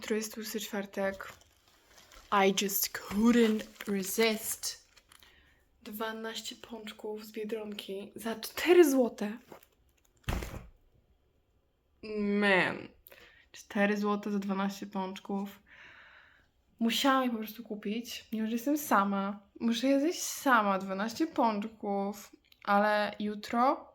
Jutro jest tłusty czwartek. I just couldn't resist. 12 pączków z Biedronki za 4 złote. Man. 4 złote za 12 pączków. Musiałam je po prostu kupić, mimo że jestem sama. Muszę je zjeść sama, 12 pączków. Ale jutro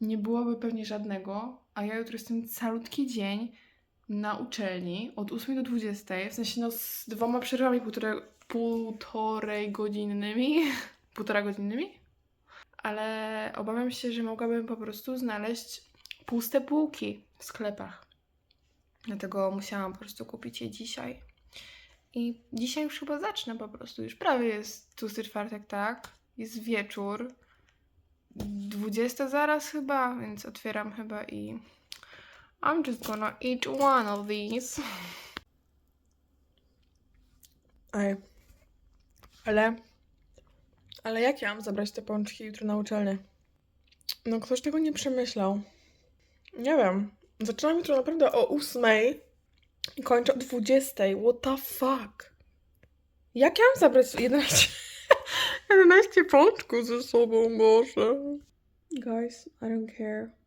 nie byłoby pewnie żadnego, a ja jutro jestem calutki dzień na uczelni od 8 do 20, w sensie no z dwoma przerwami półtorej, półtorej godzinnymi, półtora godzinnymi, ale obawiam się, że mogłabym po prostu znaleźć puste półki w sklepach. Dlatego musiałam po prostu kupić je dzisiaj. I dzisiaj już chyba zacznę po prostu. Już prawie jest tłusty czwartek, tak? Jest wieczór. 20 zaraz chyba, więc otwieram chyba i I'm just gonna eat one of these. Ej. Ale. Ale jak ja mam zabrać te pączki jutro na uczelnię? No, ktoś tego nie przemyślał. Nie wiem. Zaczynam jutro naprawdę o 8 i kończę o 20. What the fuck? Jak ja mam zabrać 11, 11 pączków ze sobą, Boże? Guys, I don't care.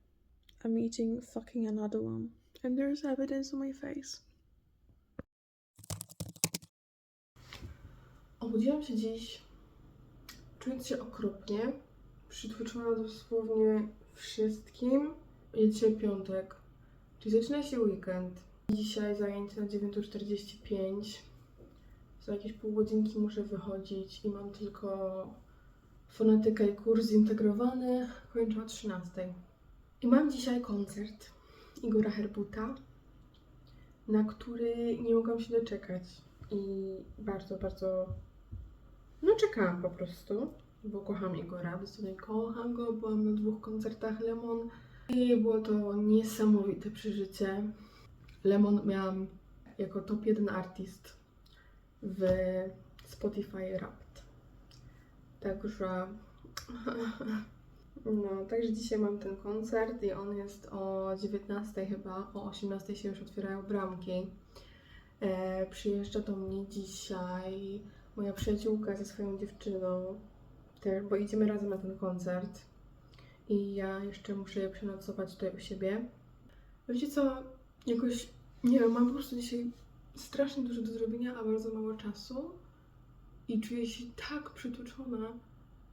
I'm eating fucking another one. And there's evidence on my face. Obudziłam się dziś, czując się okropnie, przytłoczona dosłownie wszystkim. Jest dzisiaj piątek, czyli zaczyna się weekend. Dzisiaj zajęcie na 9.45. Za jakieś pół godzinki muszę wychodzić i mam tylko fonetykę i kurs zintegrowany. Kończę o 13.00. I mam dzisiaj koncert Igora Herbuta, na który nie mogłam się doczekać. I bardzo, bardzo. No, czekałam po prostu, bo kocham Igora. Dosłownie kocham go. Byłam na dwóch koncertach Lemon i było to niesamowite przeżycie. Lemon miałam jako top 1 artist w Spotify Wrapped. Także. No, także dzisiaj mam ten koncert i on jest o 19 chyba, o 18 się już otwierają bramki. E, przyjeżdża do mnie dzisiaj moja przyjaciółka ze swoją dziewczyną, też, bo idziemy razem na ten koncert. I ja jeszcze muszę je przenocować tutaj u siebie. Wiecie co, jakoś, nie wiem, mam po prostu dzisiaj strasznie dużo do zrobienia, a bardzo mało czasu. I czuję się tak przytłoczona,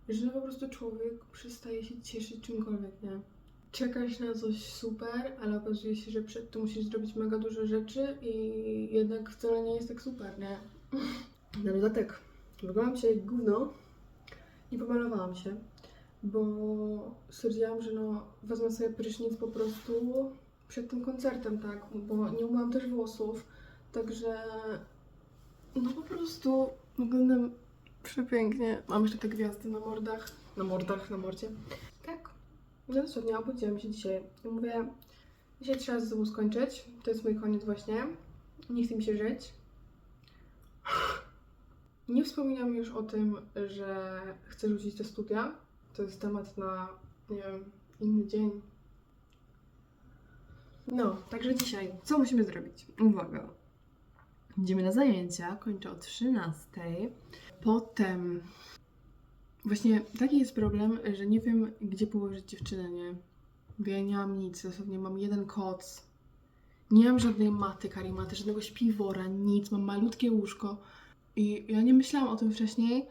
że no po prostu człowiek przestaje się cieszyć czymkolwiek, nie? Czekasz na coś super, ale okazuje się, że przed tym musisz zrobić mega dużo rzeczy i jednak wcale nie jest tak super, nie? Na dodatek wyglądam się jak gówno i pomalowałam się, bo stwierdziłam, że no wezmę sobie prysznic po prostu przed tym koncertem, tak? Bo nie umyłam też włosów, także no po prostu wyglądam Przepięknie. Mam jeszcze te gwiazdy na mordach. Na mordach, na mordzie. Tak. No dosłownie obudziłam się dzisiaj. I mówię, dzisiaj trzeba ze sobą skończyć. To jest mój koniec właśnie. Nie chce mi się żyć. Nie wspominam już o tym, że chcę rzucić te studia. To jest temat na, nie wiem, inny dzień. No, także dzisiaj, co musimy zrobić? Uwaga. Idziemy na zajęcia, kończę o 13. Potem właśnie taki jest problem, że nie wiem, gdzie położyć dziewczynę, nie? Bo ja nie mam nic, dosłownie mam jeden koc. Nie mam żadnej maty, karimaty, żadnego śpiwora, nic, mam malutkie łóżko. I ja nie myślałam o tym wcześniej,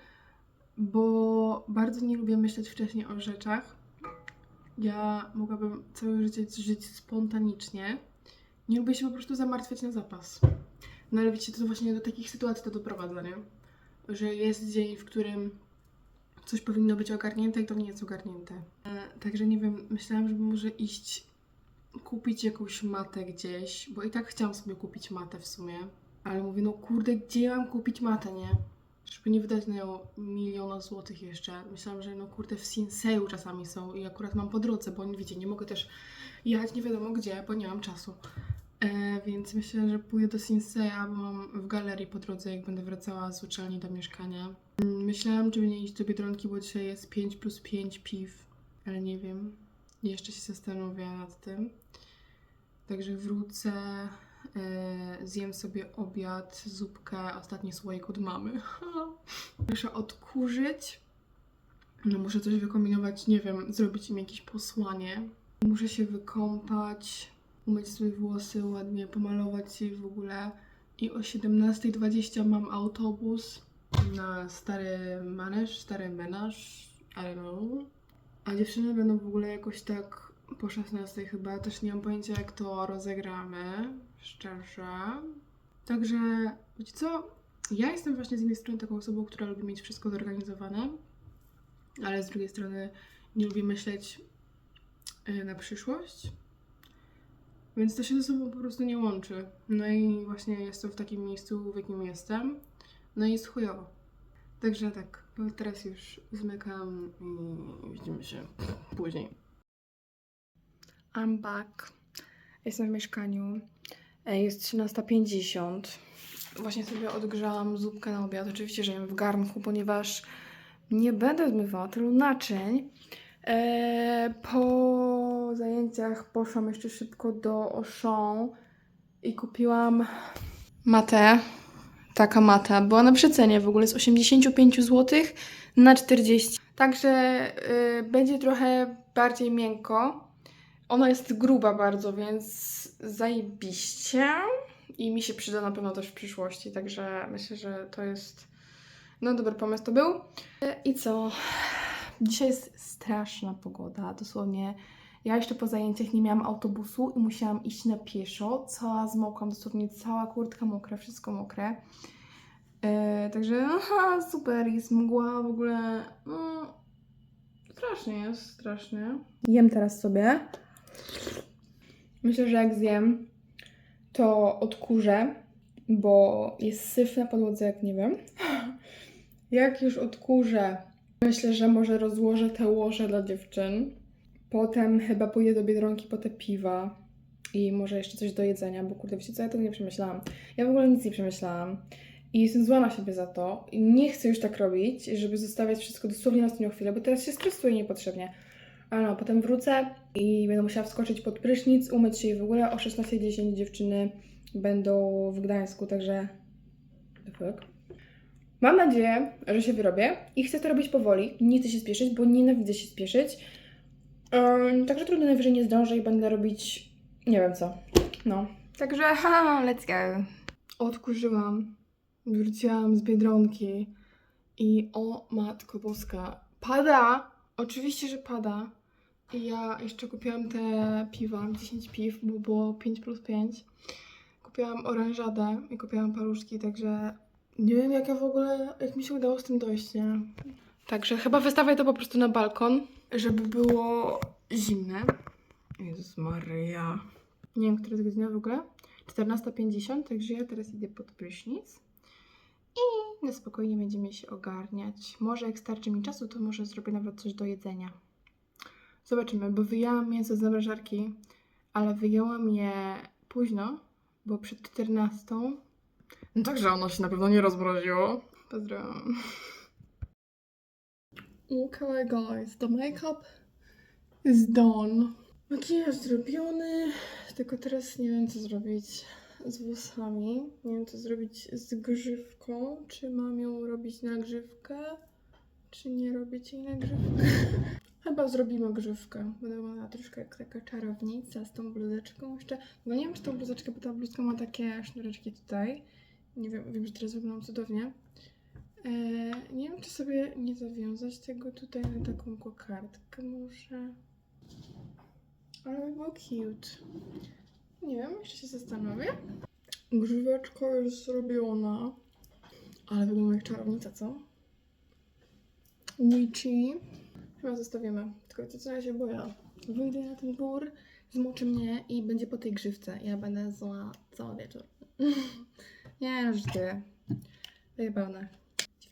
bo bardzo nie lubię myśleć wcześniej o rzeczach. Ja mogłabym całe życie żyć spontanicznie. Nie lubię się po prostu zamartwiać na zapas. No ale wiecie, to właśnie do takich sytuacji to doprowadza, nie? Że jest dzień, w którym coś powinno być ogarnięte i to nie jest ogarnięte. E, także nie wiem, myślałam, żeby może iść kupić jakąś matę gdzieś, bo i tak chciałam sobie kupić matę w sumie. Ale mówię, no kurde, gdzie mam kupić matę, nie? Żeby nie wydać na nią miliona złotych jeszcze. Myślałam, że no kurde, w Sinseju czasami są i akurat mam po drodze, bo nie wiecie, nie mogę też jechać nie wiadomo gdzie, bo nie mam czasu. E, więc myślę, że pójdę do Sinseya, bo mam w galerii po drodze, jak będę wracała z uczelni do mieszkania. Mm, Myślałam, żeby nie iść do Biedronki, bo dzisiaj jest 5 plus 5 piw, ale nie wiem. Jeszcze się zastanowię nad tym. Także wrócę Yy, zjem sobie obiad, zupkę, ostatni słoik od mamy. Muszę odkurzyć. No muszę coś wykombinować, nie wiem, zrobić im jakieś posłanie. Muszę się wykąpać, umyć sobie włosy ładnie, pomalować je w ogóle. I o 17.20 mam autobus na stary maneż, stary menaż, don't know. A dziewczyny będą w ogóle jakoś tak po 16 chyba. Też nie mam pojęcia jak to rozegramy, szczerze. Także, wiecie co? Ja jestem właśnie z jednej strony taką osobą, która lubi mieć wszystko zorganizowane, ale z drugiej strony nie lubię myśleć y, na przyszłość. Więc to się ze sobą po prostu nie łączy. No i właśnie jestem w takim miejscu, w jakim jestem. No i jest chujowo. Także tak, teraz już zmykam i widzimy się później. I'm back. Jestem w mieszkaniu. E, Jest 13.50. Właśnie sobie odgrzałam zupkę na obiad. Oczywiście, że jem w garnku, ponieważ nie będę zmywała tylu naczyń. E, po zajęciach poszłam jeszcze szybko do Auchan i kupiłam matę. Taka mata była na przecenie w ogóle z 85 zł na 40. Także y, będzie trochę bardziej miękko. Ona jest gruba bardzo, więc zajebiście. I mi się przyda na pewno też w przyszłości. Także myślę, że to jest. No, dobry pomysł to był. Y, I co? Dzisiaj jest straszna pogoda. Dosłownie. Ja jeszcze po zajęciach nie miałam autobusu i musiałam iść na pieszo. Cała zmokłam, dosłownie cała kurtka mokra, wszystko mokre. E, także, aha, super, jest mgła w ogóle. No, strasznie jest, strasznie. Jem teraz sobie. Myślę, że jak zjem, to odkurzę, bo jest syf na podłodze, jak nie wiem. Jak już odkurzę, myślę, że może rozłożę te łoże dla dziewczyn. Potem chyba pójdę do Biedronki po te piwa i może jeszcze coś do jedzenia, bo kurde, wiecie co, ja tego nie przemyślałam. Ja w ogóle nic nie przemyślałam. I jestem zła na siebie za to. I nie chcę już tak robić, żeby zostawiać wszystko dosłownie na ostatnią chwilę, bo teraz się stresuję niepotrzebnie. Ale no, potem wrócę i będę musiała wskoczyć pod prysznic, umyć się i w ogóle o 16.10 dziewczyny będą w Gdańsku, także... Mam nadzieję, że się wyrobię i chcę to robić powoli. Nie chcę się spieszyć, bo nienawidzę się spieszyć. Ym, także trudno najwyżej nie zdążę i będę robić nie wiem co. No. Także ha, let's go. Odkurzyłam. Wróciłam z Biedronki i o matko boska, pada! Oczywiście, że pada. I ja jeszcze kupiłam te piwa, 10 piw, bo było 5 plus 5. Kupiłam oranżadę i kupiłam paluszki, także nie wiem jak ja w ogóle, jak mi się udało z tym dojść, nie? Także chyba wystawię to po prostu na balkon, żeby było zimne. Jezus Maria. Nie wiem, która jest godzina w ogóle. 14.50, także ja teraz idę pod prysznic. I na spokojnie będziemy się ogarniać. Może jak starczy mi czasu, to może zrobię nawet coś do jedzenia. Zobaczymy, bo wyjęłam mięso z zamrażarki, ale wyjęłam je późno, bo przed 14. No także ono się na pewno nie rozmroziło. Pozdrawiam. Okay guys, the makeup is done. Makijaż zrobiony, tylko teraz nie wiem co zrobić z włosami. Nie wiem co zrobić z grzywką. Czy mam ją robić na grzywkę, czy nie robić jej na grzywkę? Chyba zrobimy grzywkę. Będę wyglądała troszkę jak taka czarownica z tą bluzeczką jeszcze. No nie wiem czy tą bluzeczkę, bo ta bluzka ma takie sznureczki tutaj. Nie wiem, wiem, że teraz wyglądam cudownie. Eee, nie wiem, czy sobie nie zawiązać tego tutaj na taką kokardkę może. Ale by było cute. Nie wiem, jeszcze się zastanowię. Grzyweczka jest zrobiona. Ale wygląda jak czarownica, co? Witchy. Chyba zostawimy. Tylko to co ja się boję. Wyjdę na ten gór, zmoczy mnie i będzie po tej grzywce. Ja będę zła cały wieczór. nie, no żartuję. Wyjebane.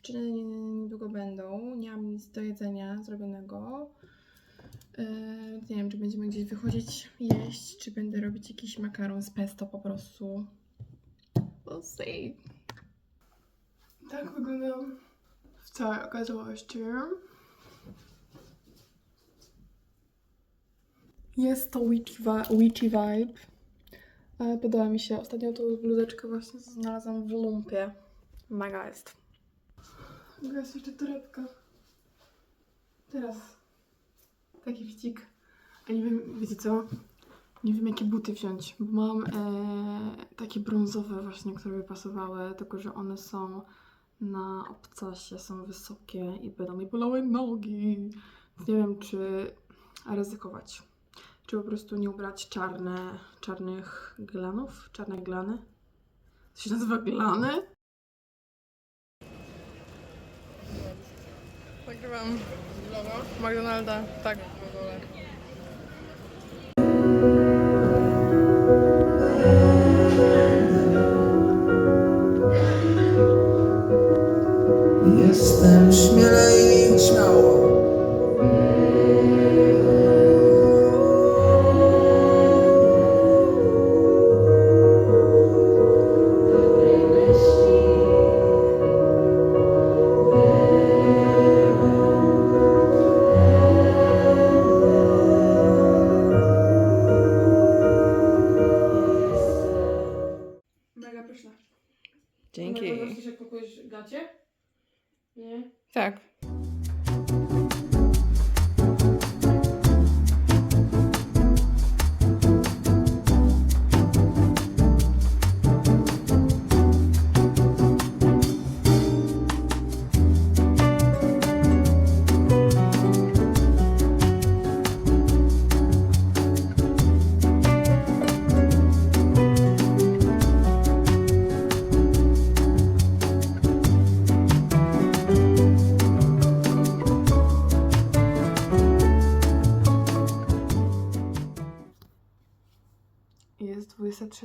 Dziewczyny nie- niedługo będą. Nie mam nic do jedzenia zrobionego. Yy, nie wiem, czy będziemy gdzieś wychodzić jeść, czy będę robić jakiś makaron z pesto po prostu. We'll see. Tak wyglądam w całej okazałości. Jest to witchy, witchy vibe. Ale podoba mi się. Ostatnio tą bluzeczkę właśnie znalazłam w lumpie. Mega jest. Jest jeszcze torebka. Teraz taki wcik. A nie wiem, wiecie co? Nie wiem, jakie buty wziąć, bo mam e, takie brązowe właśnie, które by pasowały, tylko że one są na obcasie, są wysokie i będą mi bolały nogi. Więc nie wiem, czy ryzykować. Czy po prostu nie ubrać czarne, czarnych glanów? Czarne glany? To się nazywa glany? Nagrywam McDonalda, tak.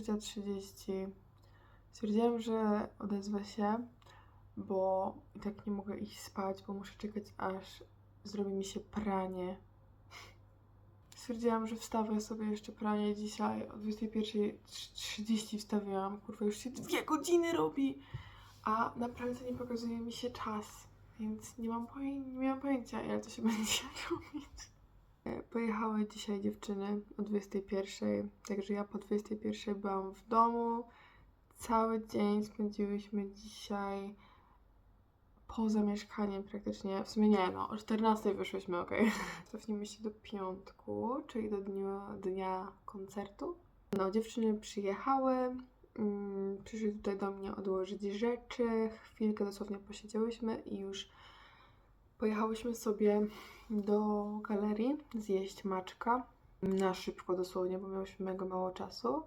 3.30. Stwierdziłam, że odezwę się, bo i tak nie mogę iść spać, bo muszę czekać aż zrobi mi się pranie. Stwierdziłam, że wstawię sobie jeszcze pranie dzisiaj o 21.30 wstawiłam. Kurwa, już się dwie godziny robi, a na naprawdę nie pokazuje mi się czas, więc nie mam pojęcia, nie pojęcia, ile to się będzie robić. E, Pojechały dzisiaj dziewczyny o 21, także ja po 21 byłam w domu. Cały dzień spędziłyśmy dzisiaj poza mieszkaniem praktycznie. W sumie nie, no o 14 wyszłyśmy, ok. Cofnijmy się do piątku, czyli do dnia, dnia koncertu. No, dziewczyny przyjechały, mm, przyszły tutaj do mnie odłożyć rzeczy. Chwilkę dosłownie posiedziałyśmy i już pojechałyśmy sobie do galerii zjeść maczka. Na szybko dosłownie, bo miałyśmy mega mało czasu.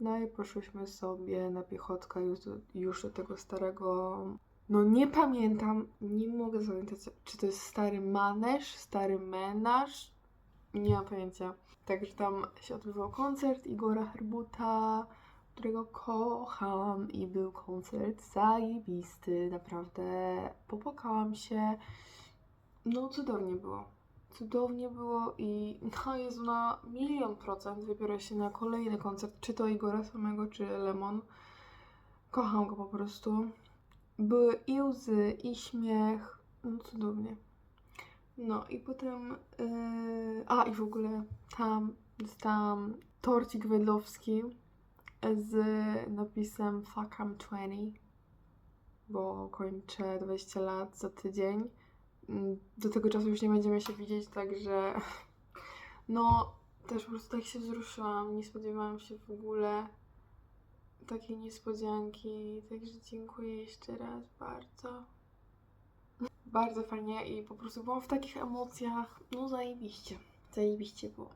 No i poszłyśmy sobie na piechotkę już do, już do tego starego. No nie pamiętam, nie mogę zapamiętać, czy to jest stary maneż, stary menaż. Nie mam pojęcia. Także tam się odbywał koncert Igora Herbuta, którego kocham i był koncert zajebisty, naprawdę popłakałam się. No, cudownie było. Cudownie było i no Jezu, na milion procent wybiorę się na kolejny koncert, czy to Igora samego, czy Lemon. Kocham go po prostu. Były i łzy, i śmiech. No, cudownie. No i potem... Yy... A, i w ogóle tam dostałam torcik wedlowski z napisem Fuck I'm 20, bo kończę 20 lat za tydzień do tego czasu już nie będziemy się widzieć, także no też po prostu tak się wzruszyłam, nie spodziewałam się w ogóle takiej niespodzianki, także dziękuję jeszcze raz bardzo. Bardzo fajnie i po prostu byłam w takich emocjach, no zajebiście, zajebiście było.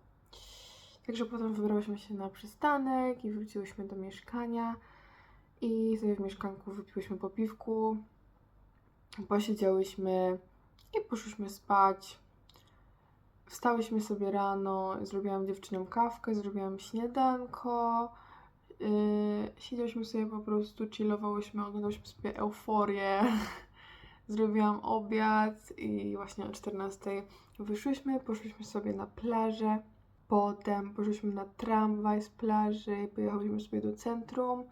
Także potem wybrałyśmy się na przystanek i wróciłyśmy do mieszkania i sobie w mieszkanku wypiłyśmy po piwku, posiedziałyśmy i poszłyśmy spać. Wstałyśmy sobie rano, zrobiłam dziewczynom kawkę, zrobiłam śniadanko. Yy, siedziałyśmy sobie po prostu, chillowałyśmy, oglądałyśmy sobie euforię. Zrobiłam obiad i właśnie o 14 wyszłyśmy, poszłyśmy sobie na plażę. Potem poszłyśmy na tramwaj z plaży, pojechałyśmy sobie do centrum.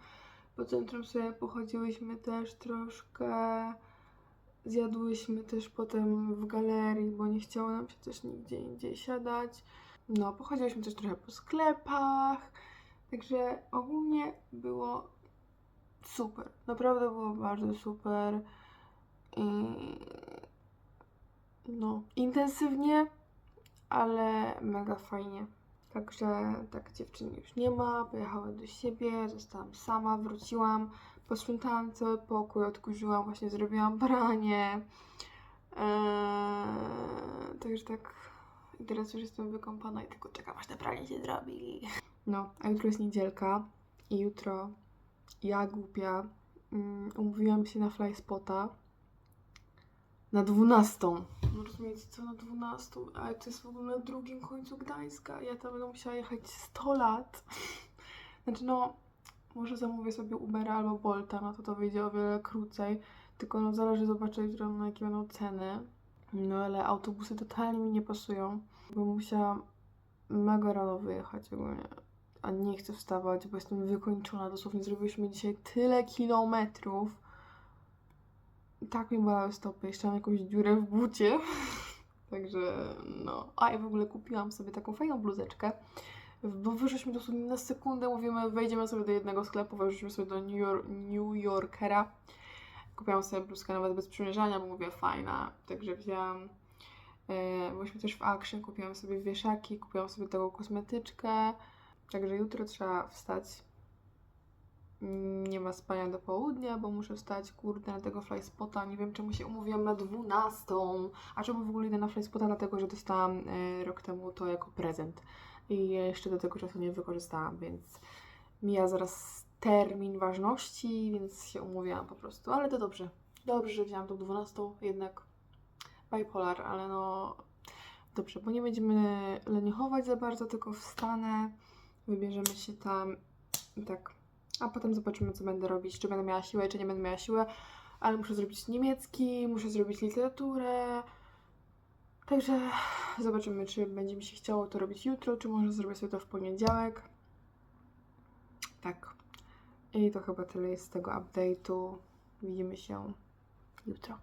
Po centrum sobie pochodziłyśmy też troszkę. Zjadłyśmy też potem w galerii, bo nie chciało nam się też nigdzie indziej siadać. No, pochodziłyśmy też trochę po sklepach. Także ogólnie było super. Naprawdę było bardzo super. I no, intensywnie, ale mega fajnie. Także tak dziewczyny już nie ma, pojechały do siebie, zostałam sama, wróciłam, posprzątałam cały pokój, odkurzyłam, właśnie zrobiłam pranie. Eee, także tak, i teraz już jestem wykąpana i tylko czekam, aż te pranie się zrobi. No, a jutro jest niedzielka i jutro ja głupia mm, umówiłam się na flyspota na 12. No rozumiecie, co na 12? Ale to jest w ogóle na drugim końcu Gdańska. Ja tam będę musiała jechać 100 lat. Znaczy no, może zamówię sobie Ubera albo Bolta, no to to wyjdzie o wiele krócej. Tylko no zależy, zobaczę jutro na jakie będą ceny. No ale autobusy totalnie mi nie pasują, bo musiałam mega rano wyjechać ogólnie. A nie chcę wstawać, bo jestem wykończona. Dosłownie zrobiliśmy dzisiaj tyle kilometrów. Tak mi bolały stopy. Jeszcze mam jakąś dziurę w bucie. Także no. A i w ogóle kupiłam sobie taką fajną bluzeczkę. Bo wyszliśmy dosłownie na sekundę, mówimy, wejdziemy sobie do jednego sklepu, weszliśmy sobie do New, York, New Yorkera. Kupiłam sobie bluzkę nawet bez przymierzania, bo mówię, fajna. Także wzięłam. E, byliśmy też w Action, kupiłam sobie wieszaki, kupiłam sobie taką kosmetyczkę. Także jutro trzeba wstać. Nie ma spania do południa, bo muszę wstać, kurde, na tego flyspota. Nie wiem, czemu się umówiłam na 12. A czemu w ogóle idę na flyspota? Dlatego, że dostałam e, rok temu to jako prezent. I jeszcze do tego czasu nie wykorzystałam, więc mija zaraz termin ważności, więc się umówiłam po prostu. Ale to dobrze. Dobrze, że wzięłam tą 12, jednak bipolar, ale no dobrze, bo nie będziemy leniuchować za bardzo, tylko wstanę, wybierzemy się tam i tak. A potem zobaczymy, co będę robić, czy będę miała siłę, czy nie będę miała siłę. Ale muszę zrobić niemiecki, muszę zrobić literaturę. Także zobaczymy, czy będzie mi się chciało to robić jutro, czy może zrobię sobie to w poniedziałek. Tak. I to chyba tyle jest z tego update'u. Widzimy się jutro.